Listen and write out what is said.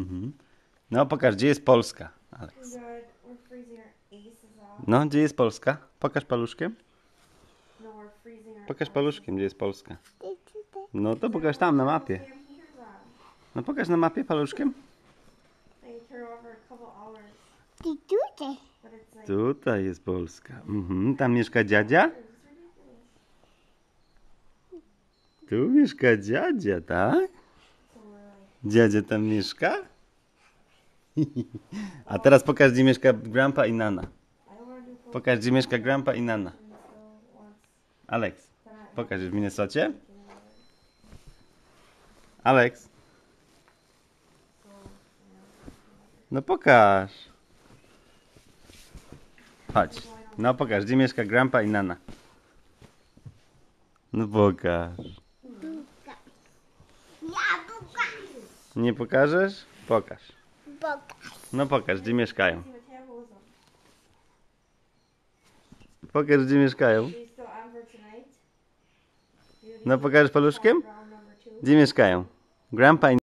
Mhm. No pokaż, gdzie jest Polska, Alex. No, gdzie jest Polska? Pokaż paluszkiem. Pokaż paluszkiem, gdzie jest Polska. No to pokaż tam na mapie. No pokaż na mapie paluszkiem. Tutaj. jest Polska. Mhm. Tam mieszka dziadzia? Tu mieszka dziadzia, tak? Dziadzia tam mieszka? A teraz pokaż, gdzie mieszka grandpa i nana. Pokaż, gdzie mieszka grandpa i nana. Alex, pokaż, w Minnesocie? Alex, no pokaż. Chodź. No pokaż, gdzie mieszka grandpa i nana. No pokaż. Nie pokażesz? Pokaż. Boga. No pokaż, gdzie mieszkają. Pokaż, gdzie mieszkają. No pokażesz paluszkiem? Gdzie mieszkają? Grandpa